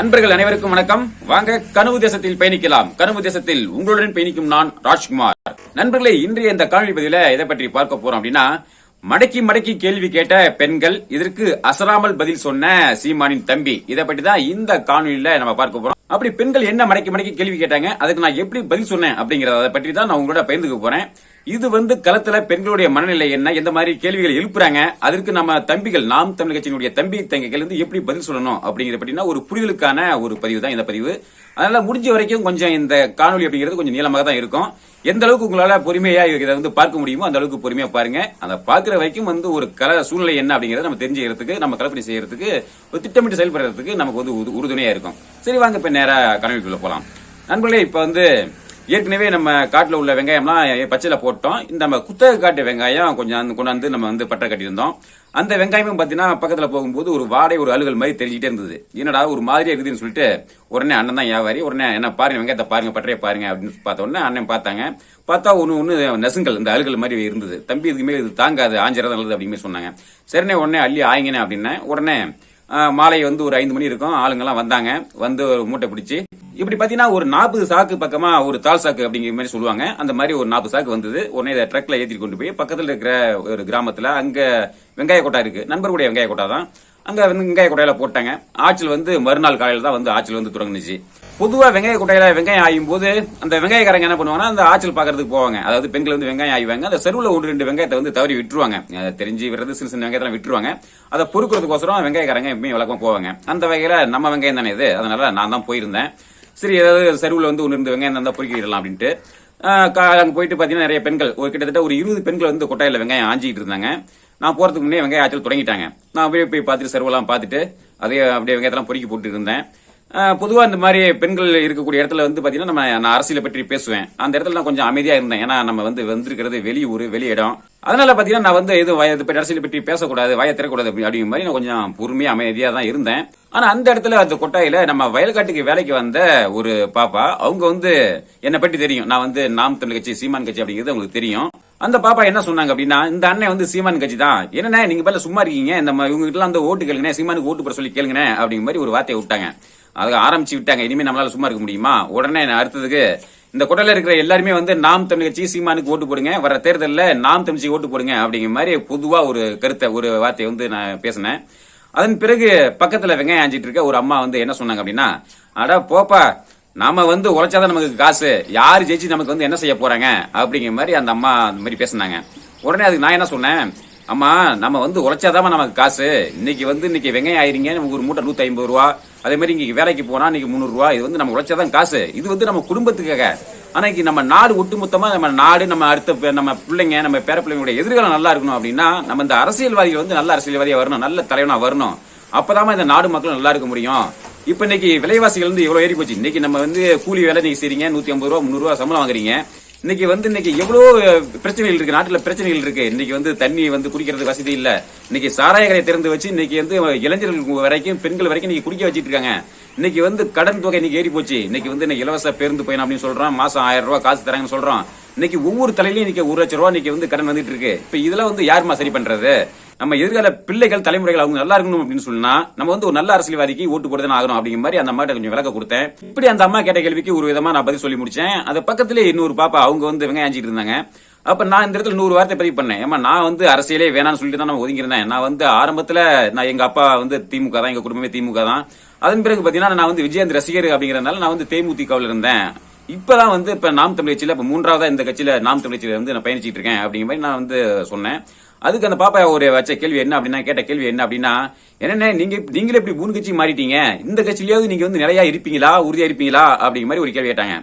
அன்பர்கள் அனைவருக்கும் வணக்கம். வாங்க கனவு தேசத்தில் பயணிக்கலாம். கனவு தேசத்தில் உங்களுடன் பயணிக்கும் நான் ராஜ்குமார். நண்பர்களே இன்றைய இந்த காணொலி பதிவில எதை பற்றி பார்க்க போறோம் அப்படின்னா மடக்கி மடக்கி கேள்வி கேட்ட பெண்கள் இதற்கு அசராமல் பதில் சொன்ன சீமானின் தம்பி. இதை பற்றி தான் இந்த காணொலியில நம்ம பார்க்க போறோம். அப்படி பெண்கள் என்ன மடக்கி மடக்கி கேள்வி கேட்டாங்க? அதுக்கு நான் எப்படி பதில் சொன்னேன் அப்படிங்கறத பற்றி தான் நான் உங்களோட பயந்துக்க போறேன். இது வந்து களத்துல பெண்களுடைய மனநிலை என்ன? எந்த மாதிரி கேள்விகள் எழுப்புறாங்க? அதற்கு நம்ம தம்பிகள் நாம் தமிழ் கட்சியினுடைய தம்பி தங்கைகள் வந்து எப்படி பதில் சொல்லணும் அப்படிங்கிற பற்றினா ஒரு புரிதலுக்கான ஒரு பதிவு தான் இந்த பதிவு. அதனால முடிஞ்ச வரைக்கும் கொஞ்சம் இந்த காணொலி அப்படிங்கிறது கொஞ்சம் நீளமாக தான் இருக்கும். எந்த அளவுக்கு உங்களால பொறுமையா இதை வந்து பார்க்க முடியுமோ அந்த அளவுக்கு பொறுமையா பாருங்க. அந்த பாக்குற வரைக்கும் வந்து ஒரு கல சூழ்நிலை என்ன அப்படிங்கறத நம்ம தெரிஞ்சுக்கிறதுக்கு நம்ம கலப்பணி செய்யறதுக்கு ஒரு திட்டமிட்டு செயல்படுறதுக்கு நமக்கு வந்து உறு- உறுதுணையா இருக்கும். சரி வாங்க இப்ப நேரா காணொலிக்குள்ள போலாம். நண்பர்களே இப்ப வந்து ஏற்கனவே நம்ம காட்டில் உள்ள வெங்காயம்லாம் பச்சையில் போட்டோம். இந்த நம்ம குத்தகை காட்டு வெங்காயம் கொஞ்சம் கொண்டாந்து நம்ம வந்து பட்டை கட்டியிருந்தோம். அந்த வெங்காயமும் பார்த்தீங்கன்னா பக்கத்தில் போகும்போது ஒரு வாடை ஒரு அழுகல் மாதிரி தெரிஞ்சுட்டே இருந்தது. என்னடா ஒரு மாதிரியா இருக்குதுன்னு சொல்லிட்டு உடனே அண்ணன் தான் வியாபாரி உடனே என்ன பாருங்க வெங்காயத்தை பாருங்க பட்டறையை பாருங்க அப்படின்னு பார்த்த உடனே அண்ணன் பார்த்தாங்க. பார்த்தா ஒன்று ஒன்று நெசுங்கள் இந்த அழுகல் மாதிரி இருந்தது. தம்பி இதுக்குமே இது தாங்காது ஆஞ்சிரதான் நல்லது அப்படின்னு சொன்னாங்க. சரிண்ணே உடனே அள்ளி ஆயிங்கண்ணே அப்படின்னே உடனே மாலை வந்து ஒரு ஐந்து மணி இருக்கும். ஆளுங்கெல்லாம் வந்தாங்க. வந்து ஒரு மூட்டை பிடிச்சி. இப்படி பார்த்தீங்கன்னா ஒரு நாற்பது சாக்கு பக்கமாக ஒரு தால் சாக்கு அப்படிங்கிற மாதிரி சொல்லுவாங்க. அந்த மாதிரி ஒரு நாற்பது சாக்கு வந்தது. உடனே இதை ட்ரக்கில் ஏற்றிட்டு கொண்டு போய் பக்கத்தில் இருக்கிற ஒரு கிராமத்தில் அங்கே வெங்காய கோட்டா இருக்கு. நண்பருடைய வெங்காய கோட்டா தான். அங்கே வந்து வெங்காய கொட்டையில போட்டாங்க. ஆட்சியில் வந்து மறுநாள் காலையில் தான் வந்து ஆட்சியில் வந்து தொடங்குனுச்சு பொதுவாக வெங்காய கொட்டையில வெங்காயம் ஆயும் போது அந்த வெங்காயக்காரங்க என்ன பண்ணுவாங்கன்னா அந்த ஆச்சல் பார்க்கறதுக்கு போவாங்க. அதாவது பெண்கள் வந்து வெங்காயம் ஆய்வாங்க. அந்த செருவில் ஒன்று ரெண்டு வெங்காயத்தை வந்து தவறி விட்டுருவாங்க. தெரிஞ்சு விடுறது சின்ன சின்ன வெங்காயத்தெல்லாம் விட்டுருவாங்க. அதை பொறுக்கிறதுக்கோசரம் வெங்காயக்காரங்க எப்பயும் வழக்கமாக போவாங்க. அந்த வகையில் நம்ம வெங்காயம் தானே இது. அதனால நான் தான் போயிருந்தேன். சரி ஏதாவது செருவில் வந்து ஒன்று ரெண்டு வெங்காயம் தான் பொறுக்கிடலாம் அப்படின்ட்டு. அங்கே கா- போயிட்டு பார்த்தீங்கன்னா நிறைய பெண்கள் ஒரு கிட்டத்தட்ட ஒரு இருபது பெண்கள் வந்து கொட்டாயில் வெங்காயம் ஆஞ்சிக்கிட்டு இருந்தாங்க. நான் போறதுக்கு முன்னே வெங்காய ஆச்சல் தொடங்கிட்டாங்க. நான் அப்படியே போய் பார்த்துட்டு செருவெல்லாம் பார்த்துட்டு அதே அப்படியே வெங்காயத்தெல்லாம் பொறுக்கி போட்டு இருந்தேன். பொதுவாக இந்த மாதிரி பெண்கள் இருக்கக்கூடிய இடத்துல வந்து பார்த்தீங்கன்னா நம்ம நான் அரசியலை பற்றி பேசுவேன். அந்த இடத்துல நான் கொஞ்சம் அமைதியாக இருந்தேன். ஏன்னா நம்ம வந்து வந்திருக்கிறது வெளியூர் வெளியிடம் வெளி இடம். அதனால பாத்தீங்கன்னா நான் வந்து எதுவும் வய- அரசியல் பற்றி பற்றி பேசக்கூடாது வாயை திறக்கூடாது அப்படி அப்படிங்கிற மாதிரி நான் கொஞ்சம் பொறுமையா அமைதியாக தான் இருந்தேன். ஆனா அந்த இடத்துல அந்த கொட்டாயில நம்ம வயல்காட்டுக்கு வேலைக்கு வந்த ஒரு பாப்பா அவங்க வந்து என்னை பற்றி தெரியும். நான் வந்து நாம் தமிழ் கட்சி சீமான் கட்சி அப்படிங்கிறது அவங்களுக்கு தெரியும். அந்த பாப்பா என்ன சொன்னாங்க அப்படின்னா இந்த அண்ணன் வந்து சீமான் கட்சி தான். என்னண்ணே நீங்க பேர்ல சும்மா இருக்கீங்க இந்த ம- இவங்க கிட்ட அந்த ஓட்டு கேளுங்க சீமானுக்கு ஓட்டு போட சொல்லி கேளுங்க அப்படிங்கிற மாதிரி ஒரு வார்த்தையை விட்டாங்க. அதை ஆரம்பிச்சு விட்டாங்க. இனிமே நம்மளால சும்மா இருக்க முடியுமா? உடனே அடுத்ததுக்கு இந்த கொட்டையில இருக்கிற எல்லாருமே வந்து நாம் தமிழ் கட்சி சீமானுக்கு ஓட்டு போடுங்க. வர தேர்தலில் நாம் தமிழ்ச்சி ஓட்டு போடுங்க அப்படிங்கிற மாதிரி பொதுவா ஒரு கருத்தை ஒரு வார்த்தையை வந்து நான் பேசினேன். அதன் பிறகு பக்கத்துல வெங்காயம் ஆஞ்சிட்டு இருக்க ஒரு அம்மா வந்து என்ன சொன்னாங்க அப்படின்னா அட போப்பா நாம வந்து உழைச்சாதான் நமக்கு காசு. யார் ஜெயிச்சு நமக்கு வந்து என்ன செய்ய போறாங்க? அப்படிங்கிற மாதிரி அந்த அம்மா அந்த மாதிரி பேசினாங்க. உடனே அதுக்கு நான் என்ன சொன்னேன் அம்மா நம்ம வந்து உழைச்சாதான் நமக்கு காசு. இன்னைக்கு வந்து இன்னைக்கு வெங்காயம் ஆயிருங்க நமக்கு ஒரு மூட்டை நூத்தி ஐம்பது ரூபா. அதே மாதிரி இன்றைக்கி வேலைக்கு போனால் இன்னைக்கு முந்நூறுரூவா இது வந்து நம்ம உழைச்சா தான் காசு. இது வந்து நம்ம குடும்பத்துக்காக. ஆனால் இன்னைக்கு நம்ம நாடு ஒட்டுமொத்தமாக நம்ம நாடு நம்ம அடுத்த பே- நம்ம பிள்ளைங்க நம்ம பேர பிள்ளைங்களுடைய எதிர்காலம் நல்லா இருக்கணும் அப்படின்னா நம்ம இந்த அரசியல்வாதிகள் வந்து நல்ல அரசியல்வாதியாக வரணும் நல்ல தலைவனாக வரணும். அப்பதாம்மா இந்த நாடு மக்கள் நல்லா இருக்க முடியும். இப்போ இன்னைக்கு விலைவாசிகள் வந்து எவ்வளவு ஏறி போச்சு இன்னைக்கு நம்ம வந்து கூலி வேலை நீங்கள் செய்றீங்க நூற்றி ஐம்பது ரூபா முந்நூறுரூவா சம்பளம் வாங்குறீங்க. இன்னைக்கு வந்து இன்னைக்கு எவ்வளோ பிரச்சனைகள் இருக்கு நாட்டில் பிரச்சனைகள் இருக்கு. இன்னைக்கு வந்து தண்ணி வந்து குடிக்கிறது வசதி இல்லை. இன்னைக்கு சாராயகரை திறந்து வச்சு இன்னைக்கு வந்து இளைஞர்கள் வரைக்கும் பெண்கள் வரைக்கும் இன்னைக்கு குடிக்க வச்சுட்டு இருக்காங்க. இன்னைக்கு வந்து கடன் தொகை இன்னைக்கு ஏறி போச்சு. இன்னைக்கு வந்து இன்னைக்கு இலவச பேருந்து பயணம் அப்படின்னு சொல்றோம். மாசம் ஆயிரம் ரூபாய் காசு தராங்கன்னு சொல்றோம். இன்னைக்கு ஒவ்வொரு தலையிலையும் இன்னைக்கு ஒரு லட்சம் ரூபா இன்னைக்கு வந்து கடன் வந்துட்டு இருக்கு. இப்போ இதெல்லாம் வந்து யாருமா சரி பண்றது? நம்ம எதிர்கால பிள்ளைகள் தலைமுறைகள் அவங்க நல்லா இருக்கணும் அப்படின்னு சொன்னா நம்ம வந்து ஒரு நல்ல அரசியல்வாதிக்கு ஓட்டு போடுறது ஆகணும் அப்படிங்கிற மாதிரி அந்த அம்மாட்ட கொஞ்சம் விளக்க கொடுத்தேன். இப்படி அந்த அம்மா கேட்ட கேள்விக்கு ஒரு விதமா நான் பதில் சொல்லி முடிச்சேன். அது பக்கத்திலே இன்னொரு பாப்பா அவங்க வந்து வெங்காயம் இருந்தாங்க. அப்ப நான் இந்த இடத்துல நூறு வார்த்தை பதிவு பண்ணேன். ஏமா நான் வந்து அரசியலே வேணாம்னு சொல்லிட்டு தான் நான் ஒதுங்கிருந்தேன் நான் வந்து ஆரம்பத்துல நான் எங்க அப்பா வந்து திமுக தான் எங்க குடும்பமே திமுக தான். அதன் பிறகு பாத்தீங்கன்னா நான் வந்து விஜயந்த் ரசிகர் அப்படிங்கறதுனால நான் வந்து தேமுதிகவில் இருந்தேன். இப்பதான் வந்து இப்ப நாம் தமிழ் கட்சியில இப்ப மூன்றாவதா இந்த கட்சியில நாம் தமிழ் கட்சியில வந்து நான் பயணிச்சிட்டு இருக்கேன் அப்படிங்கிற மாதிரி நான் வந்து சொன்னேன். அதுக்கு அந்த பாப்பா ஒரு வச்ச கேள்வி என்ன அப்படின்னா கேட்ட கேள்வி என்ன அப்படின்னா என்னென்ன நீங்க நீங்களே இப்படி மூணு கட்சி மாறிட்டீங்க. இந்த கட்சியிலேயாவது நீங்க வந்து நிலையா இருப்பீங்களா உறுதியா இருப்பீங்களா அப்படிங்கிற மாதிரி ஒரு கேள்வி கேட்டாங்க.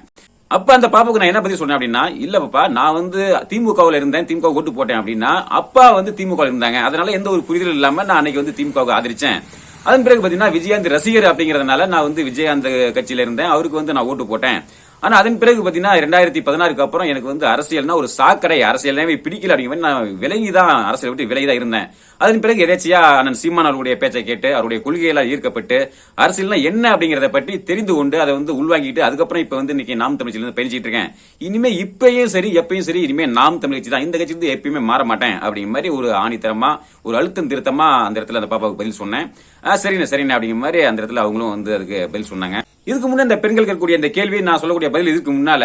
அப்ப அந்த பாப்பாவுக்கு நான் என்ன பத்தி சொன்னேன் அப்படின்னா இல்ல பாப்பா நான் வந்து திமுகவில் இருந்தேன் திமுக ஓட்டு போட்டேன் அப்படின்னா அப்பா வந்து திமுக இருந்தாங்க. அதனால எந்த ஒரு புரிதல் இல்லாம நான் அன்னைக்கு வந்து திமுகவுக்கு ஆதரிச்சேன். அதன் பிறகு பாத்தீங்கன்னா விஜயகாந்த் ரசிகர் அப்படிங்கறதுனால நான் வந்து விஜயகாந்த் கட்சியில இருந்தேன். அவருக்கு வந்து நான் ஓட்டு போட்டேன். ஆனால் அதன் பிறகு பார்த்தீங்கன்னா ரெண்டாயிரத்தி பதினாறுக்கு அப்புறம் எனக்கு வந்து அரசியல்னா ஒரு சாக்கடை அரசியல்னாவே பிடிக்கல அப்படிங்கிற மாதிரி நான் விலகி தான் அரசியல் விட்டு விலகி தான் இருந்தேன். அதன் பிறகு எதேச்சியா அண்ணன் சீமான் அவருடைய பேச்சை கேட்டு அவருடைய கொள்கையெல்லாம் ஈர்க்கப்பட்டு அரசியல்னா என்ன அப்படிங்கிறத பற்றி தெரிந்து கொண்டு அதை வந்து உள்வாங்கிட்டு அதுக்கப்புறம் இப்போ வந்து இன்னைக்கு நாம் தமிழ் இருந்து பயிற்சிட்டு இருக்கேன். இனிமே இப்பயும் சரி எப்பயும் சரி இனிமே நாம் தமிழ்ச்சி தான். இந்த கட்சி வந்து எப்பயுமே மாற மாட்டேன் அப்படிங்கிற மாதிரி ஒரு ஆணித்தரமா ஒரு அழுத்தம் திருத்தமா அந்த இடத்துல அந்த பாப்பாவுக்கு பதில் சொன்னேன். ஆ, சரிண்ணே சரிண்ணே அப்படிங்கிற மாதிரி அந்த இடத்துல அவங்களும் வந்து அதுக்கு பதில் சொன்னாங்க. இதுக்கு முன்னே இந்த பெண்கள் இருக்கக்கூடிய இந்த கேள்வி நான் சொல்லக்கூடிய பதில் இதுக்கு முன்னால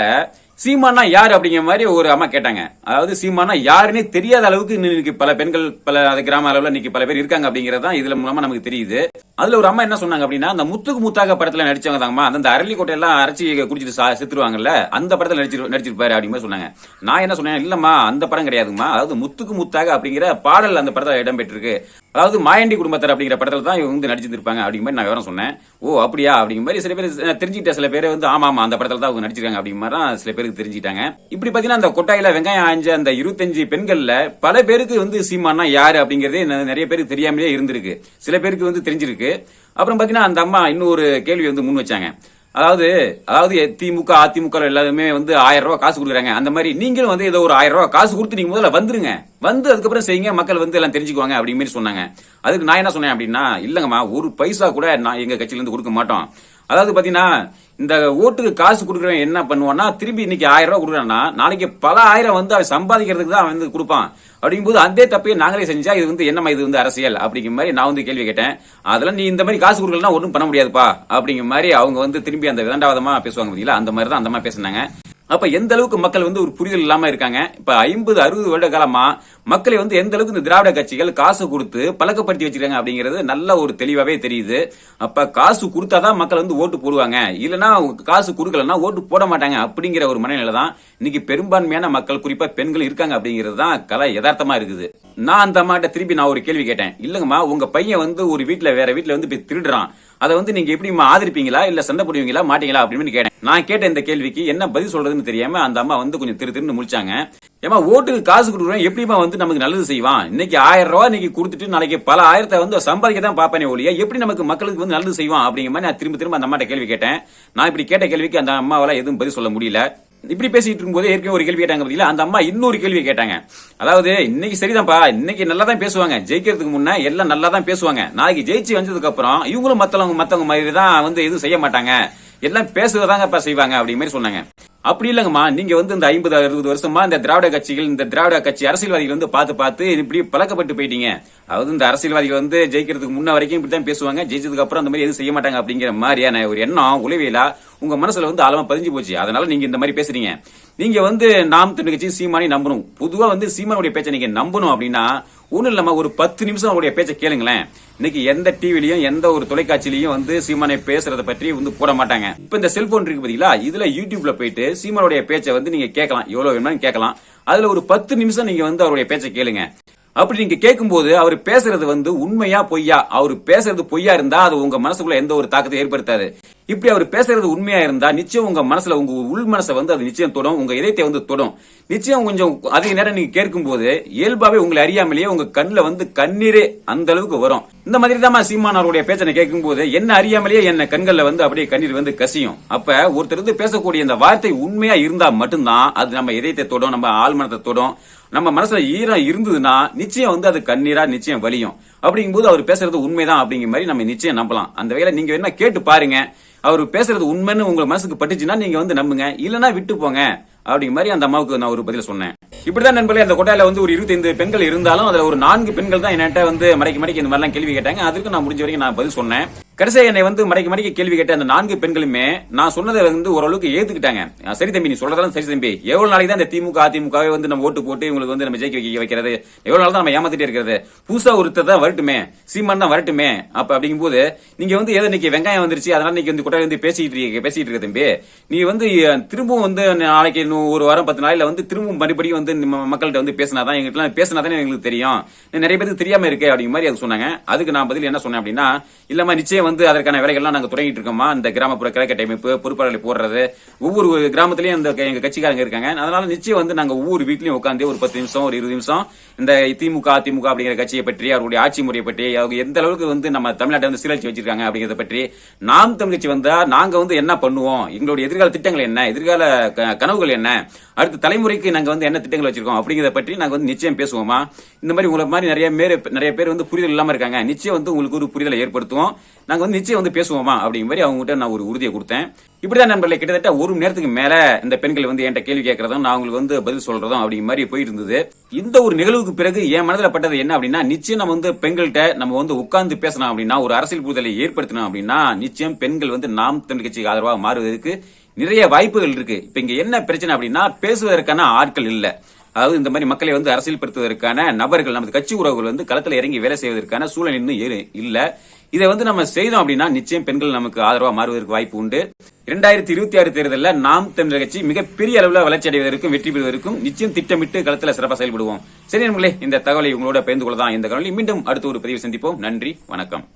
சீமானா யார் அப்படிங்கிற மாதிரி ஒரு அம்மா கேட்டாங்க. அதாவது சீமானா யாருன்னே தெரியாத அளவுக்கு இன்னைக்கு பல பெண்கள் பல அது கிராம அளவில் இன்னைக்கு பல பேர் இருக்காங்க அப்படிங்கிறது தான் இதுல மூலமா நமக்கு தெரியுது. அதுல ஒரு அம்மா என்ன சொன்னாங்க அப்படின்னா அந்த முத்துக்கு முத்தாக படத்துல நடிச்சவங்க தாங்கம்மா அந்த அரளி எல்லாம் அரைச்சி குடிச்சிட்டு சா- செத்துருவாங்கல்ல அந்த படத்துல நடிச்சிரு நடிச்சிருப்பாரு அப்படிங்கிற சொன்னாங்க. நான் என்ன சொன்னேன் இல்லம்மா அந்த படம் கிடையாதுமா அதாவது முத்துக்கு முத்தாக அப்படிங்கிற பாடல் அந்த படத்துல இடம்பெற்றிருக்கு அதாவது மாயண்டி குடும்பத்தர் அப்படிங்கிற படத்தில் தான் இவங்க வந்து நடிச்சிருப்பாங்க அப்படிங்கிற மாதிரி நான் விவரம் சொன்னேன். ஓ அப்படியா? அப்படிங்கிற மாதிரி சில பேர் தெரிஞ்சுக்கிட்டேன் தெரிஞ்சுக்கிட்ட சில பேர் வந்து ஆமா ஆமா அந்த படத்தில் தான் அவங்க நடிச்சிருக்காங்க. அப்படிங்கிற மாதிரி தான் சில பேருக்கு தெரிஞ்சுட்டாங்க இப்படி பார்த்தீங்கன்னா அந்த கொட்டாயில வெங்காயம் ஆஞ்ச அந்த இருபத்தஞ்சு பெண்களில் பல பேருக்கு வந்து சீமானா யாரு அப்படிங்கிறதே நிறைய பேருக்கு தெரியாமலே இருந்திருக்கு. சில பேருக்கு வந்து தெரிஞ்சிருக்கு. அப்புறம் பார்த்தீங்கன்னா அந்த அம்மா இன்னொரு கேள்வி வந்து முன் வச்சாங்க. அதாவது அதாவது திமுக அதிமுக எல்லாருமே வந்து ஆயிரம் ரூபாய் காசு கொடுக்குறாங்க. அந்த மாதிரி நீங்களும் வந்து ஏதோ ஒரு ஆயிரம் ரூபாய் காசு கொடுத்து நீங்க முதல்ல வந்துருங்க. வந்து அதுக்கப்புறம் செய்யுங்க. மக்கள் வந்து எல்லாம் தெரிஞ்சுக்குவாங்க அப்படிங்கிற மாதிரி சொன்னாங்க. அதுக்கு நான் என்ன சொன்னேன் அப்படின்னா இல்லங்கம்மா ஒரு பைசா கூட நான் எங்க கட்சியில இருந்து கொடுக்க மாட்டோம். அதாவது பாத்தீங்கன்னா இந்த ஓட்டுக்கு காசு கொடுக்குறவன் என்ன பண்ணுவான்னா திரும்பி இன்னைக்கு ஆயிரம் ரூபாய் கொடுக்குறான்னா நாளைக்கு பல ஆயிரம் வந்து அவன் சம்பாதிக்கிறதுக்கு தான் அவன் வந்து கொடுப்பான். அப்படிங்கும்போது அதே தப்பையே நாங்களே செஞ்சா இது வந்து என்னம்மா இது வந்து அரசியல் அப்படிங்கிற மாதிரி நான் வந்து கேள்வி கேட்டேன். அதெல்லாம் நீ இந்த மாதிரி காசு கொடுக்கலாம் ஒன்றும் பண்ண முடியாதுப்பா அப்படிங்கிற மாதிரி அவங்க வந்து திரும்பி அந்த விதண்டாவதமா பேசுவாங்க பார்த்தீங்களா அந்த மாதிரி தான் அந்த மாதிரி பேசுனாங்க. அப்ப எந்த அளவுக்கு மக்கள் வந்து ஒரு புரிதல் இல்லாம இருக்காங்க? இப்ப ஐம்பது அறுபது வருட காலமா மக்களை வந்து எந்த அளவுக்கு இந்த திராவிட கட்சிகள் காசு கொடுத்து பழக்கப்படுத்தி வச்சிருக்காங்க அப்படிங்கிறது நல்ல ஒரு தெளிவாவே தெரியுது. அப்ப காசு கொடுத்தாதான் மக்கள் வந்து ஓட்டு போடுவாங்க. இல்லைன்னா காசு கொடுக்கலன்னா ஓட்டு போட மாட்டாங்க அப்படிங்கிற ஒரு மனநிலை தான் இன்னைக்கு பெரும்பான்மையான மக்கள் குறிப்பா பெண்கள் இருக்காங்க அப்படிங்கிறது தான் கலை யதார்த்தமா இருக்குது. நான் அந்த அம்மாட்ட திருப்பி நான் ஒரு கேள்வி கேட்டேன். இல்லைங்கம்மா உங்க பையன் வந்து ஒரு வீட்டில் வேற வீட்டில் வந்து போய் திருடுறான். அதை வந்து நீங்க எப்படி ஆதரிப்பீங்களா? இல்ல சண்டை போடுவீங்களா? மாட்டீங்களா? அப்படின்னு கேட்டேன். நான் கேட்ட இந்த கேள்விக்கு என்ன பதில் சொல்றதுன்னு தெரியாம அந்த அம்மா வந்து கொஞ்சம் திரு திருன்னு முடிச்சாங்க ஏமா ஓட்டுக்கு காசு கொடுக்குறோம் எப்படிமா வந்து நமக்கு நல்லது செய்வான்? இன்னைக்கு ஆயிரம் ரூபாய் இன்னைக்கு கொடுத்துட்டு நாளைக்கு பல ஆயிரத்தை வந்து சம்பாதிக்க தான் பாப்பானே ஒழிய எப்படி நமக்கு மக்களுக்கு வந்து நல்லது செய்வான்? அப்படிங்கிற மாதிரி நான் திரும்ப திரும்ப அந்த அம்மாட்ட கேள்வி கேட்டேன். நான் இப்படி கேட்ட கேள்விக்கு அந்த அம்மாவால எதுவும் பதில் சொல்ல முடியல. இப்படி பேசிட்டு இருக்கும்போது ஏற்கனவே ஒரு கேள்வி கேட்டாங்க பார்த்தீங்களா அந்த அம்மா இன்னொரு கேள்வி கேட்டாங்க. அதாவது இன்னைக்கு சரிதான்ப்பா இன்னைக்கு நல்லா தான் பேசுவாங்க. ஜெயிக்கிறதுக்கு முன்னே எல்லாம் நல்லா தான் பேசுவாங்க. நாளைக்கு ஜெயிச்சு வந்ததுக்கு அப்புறம் இவங்களும் மற்றவங்க மத்தவங்க மாதிரி தான் வந்து எதுவும் செய்ய மாட்டாங்க. எல்லாம் பேசுறதாங்கப்பா செய்வாங்க அப்படி மாதிரி சொன்னாங்க. அப்படி இல்லங்கம்மா. நீங்க வந்து இந்த ஐம்பது அறுபது வருஷமா இந்த திராவிட கட்சிகள் இந்த திராவிட கட்சி அரசியல்வாதிகள் வந்து பார்த்து பார்த்து இப்படி பழக்கப்பட்டு போயிட்டீங்க. அதாவது இந்த அரசியல்வாதிகள் வந்து ஜெயிக்கிறதுக்கு முன்ன வரைக்கும் இப்படித்தான் பேசுவாங்க. ஜெயிச்சதுக்கு அப்புறம் அந்த மாதிரி எதுவும் செய்ய மாட்டாங்க அப்படிங்கிற மாதிரியான ஒரு எண்ணம் உளவியலா உங்க மனசுல வந்து ஆழமா பதிஞ்சு போச்சு. அதனால நீங்க இந்த மாதிரி பேசுறீங்க. நீங்க வந்து நாம் தமிழ் கட்சி சீமானி நம்பணும். பொதுவா வந்து சீமானுடைய பேச்சை நீங்க நம்பணும் அப்படின்னா ஒன்றும் இல்லாமல் ஒரு பத்து நிமிஷம் அவருடைய பேச்சை கேளுங்களேன். இன்னைக்கு எந்த டிவிலையும் எந்த ஒரு தொலைக்காட்சியிலையும் வந்து சீமானை பேசுறத பற்றி வந்து போட மாட்டாங்க. இப்போ இந்த செல்போன் இருக்கு பாத்தீங்களா? இதுல யூடியூப்ல போயிட்டு சீமானுடைய பேச்சை வந்து நீங்க கேட்கலாம். எவ்வளவு வேணும்னு கேட்கலாம். அதுல ஒரு பத்து நிமிஷம் நீங்க வந்து அவருடைய பேச்சை கேளுங்க. அப்படி நீங்க கேட்கும்போது அவர் பேசுறது வந்து உண்மையா பொய்யா? அவர் பேசுறது பொய்யா இருந்தா அது உங்க மனசுக்குள்ள எந்த ஒரு தாக்கத்தை ஏற்படுத்தாது. இப்படி அவர் பேசுறது உண்மையா இருந்தா நிச்சயம் உங்க மனசுல உங்க உள் மனசை வந்து அது நிச்சயம் தொடும் உங்க இதயத்தை வந்து தொடும். நிச்சயம் கொஞ்சம் அதிக நேரம் நீங்க கேட்கும் போது இயல்பாவே உங்களை அறியாமலேயே உங்க கண்ணுல வந்து கண்ணீரே அந்த அளவுக்கு வரும். இந்த மாதிரி தான் சீமான் அவருடைய பேச்சனை கேட்கும் போது என்ன அறியாமலேயே என்ன கண்கள்ல வந்து அப்படியே கண்ணீர் வந்து கசியும். அப்ப ஒருத்தர் வந்து பேசக்கூடிய இந்த வார்த்தை உண்மையா இருந்தா மட்டும்தான் அது நம்ம இதயத்தை தொடும் நம்ம ஆழ்மனத்தை தொடும். நம்ம மனசுல ஈரம் இருந்ததுன்னா நிச்சயம் வந்து அது கண்ணீரா நிச்சயம் வலியும். அப்படிங்கும்போது அவர் பேசுறது உண்மைதான் அப்படிங்கிற மாதிரி நம்ம நிச்சயம் நம்பலாம். அந்த வகையில நீங்க என்ன கேட்டு பாருங்க. அவர் பேசுறது உண்மைன்னு உங்க மனசுக்கு பட்டுச்சுன்னா நீங்க வந்து நம்புங்க. இல்லைன்னா விட்டு போங்க. அப்படிங்கிற மாதிரி அந்த அம்மாவுக்கு நான் ஒரு பதில் சொன்னேன். இப்படிதான் நண்பர்களே அந்த கொட்டாயில வந்து ஒரு இருபத்தைந்து பெண்கள் இருந்தாலும் அதுல ஒரு நான்கு பெண்கள் தான் என்கிட்ட வந்து மடக்கி மடக்கி இந்த மாதிரிலாம் கேள்வி கேட்டாங்க. அதுக்கு நான் முடிஞ்ச வரைக்கும் நான் பதில் சொன்னேன். கடைசியாக என்னை வந்து மறைக்க மறைக்க கேள்வி கேட்ட அந்த நான்கு பெண்களுமே நான் சொன்னதை வந்து ஓரளவுக்கு ஏத்துக்கிட்டாங்க. சரி தம்பி நீ சொல்றதெல்லாம் சரி தம்பி. எவ்வளவு நாளைக்கு தான் இந்த திமுக அதிமுகவே வந்து நம்ம ஓட்டு போட்டு இவங்களுக்கு வந்து நம்ம ஜெயிக்க வைக்க வைக்கிறது? எவ்வளவு நாள் தான் நம்ம ஏமாத்திட்டே இருக்கிறது? புதுசா ஒருத்தர் தான் வரட்டுமே சீமான் தான் வரட்டுமே அப்ப அப்படிங்கும்போது நீங்க வந்து ஏதோ இன்னைக்கு வெங்காயம் வந்துருச்சு அதனால நீங்க வந்து கொட்டாய் வந்து பேசிட்டு இருக்க பேசிட்டு இருக்க தம்பி. நீ வந்து திரும்பவும் வந்து நாளைக்கு இன்னும் ஒரு வாரம் பத்து நாளில் வந்து திரும்பவும் மறுபடியும் வந்து நம்ம மக்கள்கிட்ட வந்து பேசினாதான் எங்களுக்கு பேசினாதானே எங்களுக்கு தெரியும். நிறைய பேருக்கு தெரியாம இருக்கு அப்படிங்கிற மாதிரி அது சொன்னாங்க. அதுக்கு நான் பதில் என்ன சொன்னேன் அப்படின்னா இல்லம்மா நிச்சயம் வந்து அதற்கான வேலைகள்லாம் நாங்க தொடங்கிட்டு இருக்கோமா இந்த கிராமப்புற கிழக்கட்டை அமைப்பு பொறுப்பாளர்களை போடுறது ஒவ்வொரு கிராமத்திலயும் இந்த எங்க கட்சிக்காரங்க இருக்காங்க. அதனால நிச்சயம் வந்து நாங்க ஒவ்வொரு வீட்லயும் உட்காந்து ஒரு பத்து நிமிஷம் ஒரு இருபது நிமிஷம் இந்த திமுக அதிமுக அப்படிங்கிற கட்சியை பற்றி அவருடைய ஆட்சி முறையை பற்றி அவங்க எந்த அளவுக்கு வந்து நம்ம தமிழ்நாட்டை வந்து சீரழிச்சு வச்சிருக்காங்க அப்படிங்கறத பற்றி நாம் தமிழ் கட்சி வந்தா நாங்க வந்து என்ன பண்ணுவோம்? எங்களுடைய எதிர்கால திட்டங்கள் என்ன? எதிர்கால க- கனவுகள் என்ன? அடுத்த தலைமுறைக்கு நாங்க வந்து என்ன திட்டங்கள் வச்சிருக்கோம் அப்படிங்கறத பற்றி நாங்க வந்து நிச்சயம் பேசுவோமா இந்த மாதிரி உங்களை மாதிரி நிறைய பேர் நிறைய பேர் வந்து புரிதல் இல்லாம இருக்காங்க. நிச்சயம் வந்து உங்களுக்கு ஒரு புரிதலை ஏற்படுத்துவோம். நாங்கள் வந்து நிச்சயம் வந்து பேசுவோமா அப்படிங்கிற மாதிரி அவங்ககிட்ட நான் ஒரு உறுதியை கொடுத்தேன். இப்படிதான் நண்பர்களே கிட்டத்தட்ட ஒரு மணி நேரத்துக்கு மேல இந்த பெண்கள் வந்து என்கிட்ட கேள்வி கேட்கறதும் நான் அவங்களுக்கு வந்து பதில் சொல்றதும் அப்படிங்கிற மாதிரி போயிட்டு இருந்தது இந்த ஒரு நிகழ்வுக்கு பிறகு என் மனதில் பட்டது என்ன அப்படின்னா நிச்சயம் நம்ம வந்து பெண்கள்கிட்ட நம்ம வந்து உட்கார்ந்து பேசணும் அப்படின்னா ஒரு அரசியல் புரிதலை ஏற்படுத்தணும் அப்படின்னா நிச்சயம் பெண்கள் வந்து நாம் தமிழ் கட்சிக்கு ஆதரவாக மாறுவதற்கு நிறைய வாய்ப்புகள் இருக்கு. இப்ப இங்க என்ன பிரச்சனை அப்படின்னா பேசுவதற்கான ஆட்கள் இல்லை. அதாவது இந்த மாதிரி மக்களை வந்து அரசியல்படுத்துவதற்கான நபர்கள் நமது கட்சி உறவுகள் வந்து களத்தில் இறங்கி வேலை செய்வதற்கான சூழல் இன்னும் ஏ- இல்ல. இதை வந்து நம்ம செய்தோம் அப்படின்னா நிச்சயம் பெண்கள் நமக்கு ஆதரவா மாறுவதற்கு வாய்ப்பு உண்டு. இரண்டாயிரத்தி இருபத்தி ஆறு தேர்தலில் நாம் தமிழர் கட்சி மிகப்பெரிய அளவில் வளர்ச்சி அடைவதற்கும் வெற்றி பெறுவதற்கும் நிச்சயம் திட்டமிட்டு களத்தில் சிறப்பாக செயல்படுவோம். சரி நண்பர்களே இந்த தகவலை உங்களோட பகிர்ந்து கொள்ளதான் இந்த கவலை மீண்டும் அடுத்த ஒரு பதிவு சந்திப்போம். நன்றி வணக்கம்.